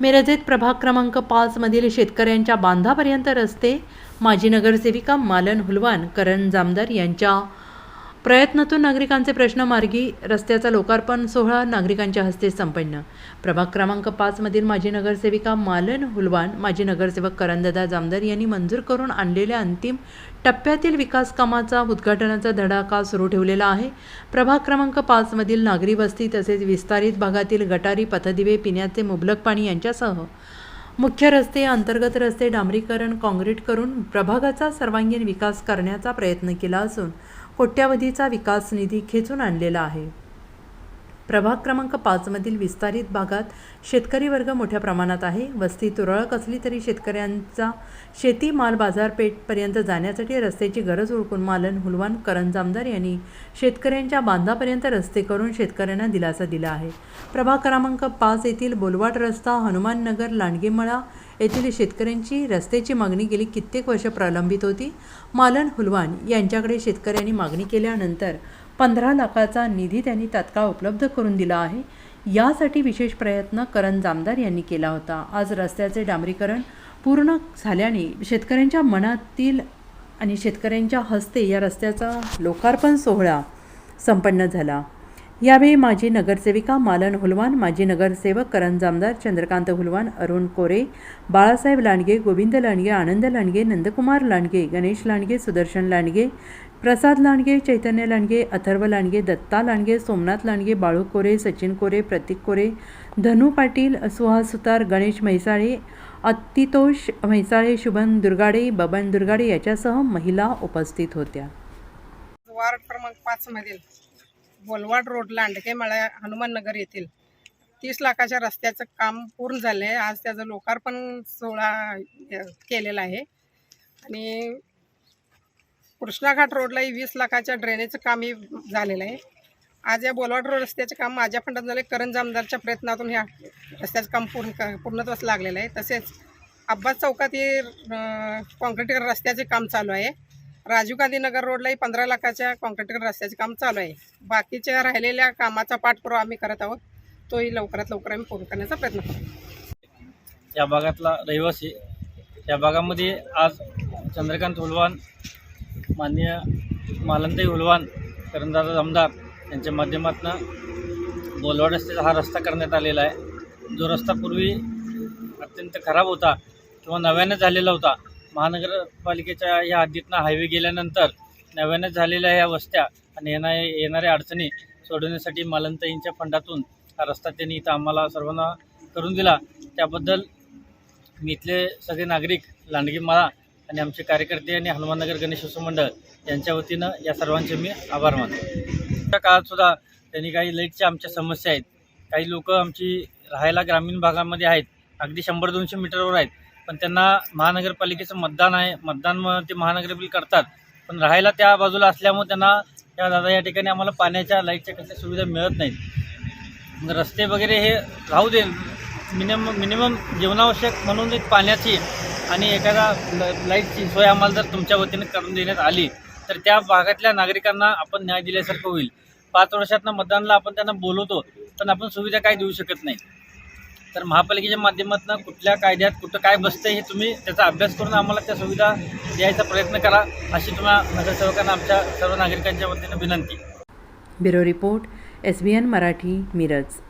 मिरजेत प्रभाग क्रमांक पाचमधील शेतकऱ्यांच्या बांधापर्यंत रस्ते माजी नगरसेविका मालन हुलवान करण जामदार यांच्या प्रयत्नातून नागरिकांचे प्रश्न मार्गी रस्त्याचा लोकार्पण सोहळा नागरिकांच्या हस्ते संपन्न. प्रभाग क्रमांक पाचमधील माजी नगरसेविका मालन हुलवान माजी नगरसेवक करंददा जामदार यांनी मंजूर करून आणलेल्या अंतिम टप्प्यातील विकास कामाचा उद्घाटनाचा धडाका सुरू ठेवलेला आहे. प्रभाग क्रमांक पाचमधील नागरी वस्ती तसेच विस्तारित भागातील गटारी पथदिवे पिण्याचे मुबलक पाणी यांच्यासह मुख्य रस्ते अंतर्गत रस्ते डांबरीकरण काँक्रीट करून प्रभागाचा सर्वांगीण विकास करण्याचा प्रयत्न केला असून कोट्यावधीचा विकास निधी खेचून आणलेला आहे. प्रभाग क्रमांक पाचमधील विस्तारित भागात शेतकरी वर्ग मोठ्या प्रमाणात आहे. वस्ती तुरळक असली तरी शेतकऱ्यांचा शेती माल बाजारपेठपर्यंत जाण्यासाठी रस्त्याची गरज ओळखून मालन हुलवान करण जामदार यांनी शेतकऱ्यांच्या बांधापर्यंत रस्ते करून शेतकऱ्यांना दिलासा दिला आहे. प्रभाग क्रमांक पाच येथील बोलवाट रस्ता हनुमाननगर लांडगेमळा येथील शेतकऱ्यांची रस्त्याची मागणी गेली कित्येक वर्ष प्रलंबित होती. मालन हुलवान यांच्याकडे शेतकऱ्यांनी मागणी केल्यानंतर पंधरा लाखाचा निधी त्यांनी तात्काळ उपलब्ध करून दिला आहे. यासाठी विशेष प्रयत्न करण जामदार यांनी केला होता. आज रस्त्याचे डांबरीकरण पूर्ण झाल्याने शेतकऱ्यांच्या मनातील आणि शेतकऱ्यांच्या हस्ते या रस्त्याचा लोकार्पण सोहळा संपन्न झाला. यावेळी माजी नगरसेविका मालन हुलवान माजी नगरसेवक करण जामदार चंद्रकांत हुलवान अरुण कोरे बाळासाहेब लांडगे गोविंद लांडगे आनंद लांडगे नंदकुमार लांडगे गणेश लांडगे सुदर्शन लांडगे प्रसाद लांडगे चैतन्य लांडगे अथर्व लांडगे दत्ता लांडगे सोमनाथ लांडगे बाळू कोरे सचिन कोरे प्रतीक कोरे धनु पाटील सुहास सुतार गणेश म्हैसाळे अतितोष म्हैसाळे शुभन दुर्गाडे बबन दुर्गाडे याच्यासह महिला उपस्थित होत्या. वार्ड क्रमांक पाच मधील बोलवाड रोड लांडगे मळा हनुमान नगर येथील तीस लाखाच्या रस्त्याचं काम पूर्ण झालं आहे आज त्याचं लोकार्पण सोहळा केलेला आहे. आणि कृष्णाघाट रोडलाही वीस लाखाच्या ड्रेनेजचं कामही झालेलं आहे. आज या बोलवाड रोड रस्त्याचे काम माझ्या फंडात झाले. करण जामदारच्या प्रयत्नातून ह्या रस्त्याचं काम पूर्ण पूर्णत्वास लागलेलं आहे. तसेच अब्बास चौकात हे रस्त्याचे काम चालू आहे. राजीव गांधी नगर रोडलाही पंधरा लाखाच्या कॉन्क्रीट रस्त्याचे काम चालू आहे. बाकीच्या राहिलेल्या कामाचा पाठपुरावा आम्ही करत आहोत. तोही लवकरात लवकर आम्ही पूर्ण करण्याचा प्रयत्न करतो या भागातला रहिवासी या भागामध्ये आज चंद्रकांत हुलवान माननीय मालंताई उलवान करंदाजा आमदार यांच्या माध्यमातून बोलवाड रस्त्याचा हा रस्ता करण्यात आलेला आहे. जो रस्ता पूर्वी अत्यंत खराब होता किंवा नव्यानं झालेला होता महानगरपालिकेच्या या हद्दीतनं हायवे गेल्यानंतर नव्यानं झालेल्या ह्या वस्त्या आणि येणा येणाऱ्या अडचणी सोडवण्यासाठी मालंताईंच्या फंडातून हा रस्ता त्यांनी इथं आम्हाला सर्वांना करून दिला. त्याबद्दल मी इथले सगळे नागरिक लांडगी माळा आणि आमचे कार्यकर्ते आणि हनुमाननगर गणेश उत्सव मंडळ यांच्या वतीनं या सर्वांचे मी आभार मानतो. त्या काळात सुद्धा त्यांनी काही लाईटच्या आमच्या समस्या आहेत. काही लोक आमची राहायला ग्रामीण भागामध्ये आहेत. अगदी शंभर दोनशे मीटरवर आहेत. पण त्यांना महानगरपालिकेचं मतदान आहे. मतदान मग ते महानगरपालिका करतात. पण राहायला त्या बाजूला असल्यामुळे त्यांना त्या दादा या ठिकाणी आम्हाला पाण्याच्या लाईटच्या कसल्या सुविधा मिळत नाहीत. मग रस्ते वगैरे हे राहू दे. मिनिमम मिनिमम जीवनावश्यक म्हणून एक पाण्याची आणि एखादा ल लाईटची सोय आम्हाला जर तुमच्या वतीने करून देण्यात आली तर त्या भागातल्या नागरिकांना आपण न्याय दिल्यासारखं होईल. पाच वर्षातनं मतदानला आपण त्यांना बोलवतो पण आपण सुविधा काय देऊ शकत नाही. तर महापालिकेच्या माध्यमातून कुठल्या कायद्यात कुठं काय बसतं हे तुम्ही त्याचा अभ्यास करून आम्हाला त्या सुविधा द्यायचा प्रयत्न करा अशी तुम्हाला नगरसेवकांना आमच्या सर्व नागरिकांच्या वतीनं विनंती. Bureau report S B N Marathi Miraj.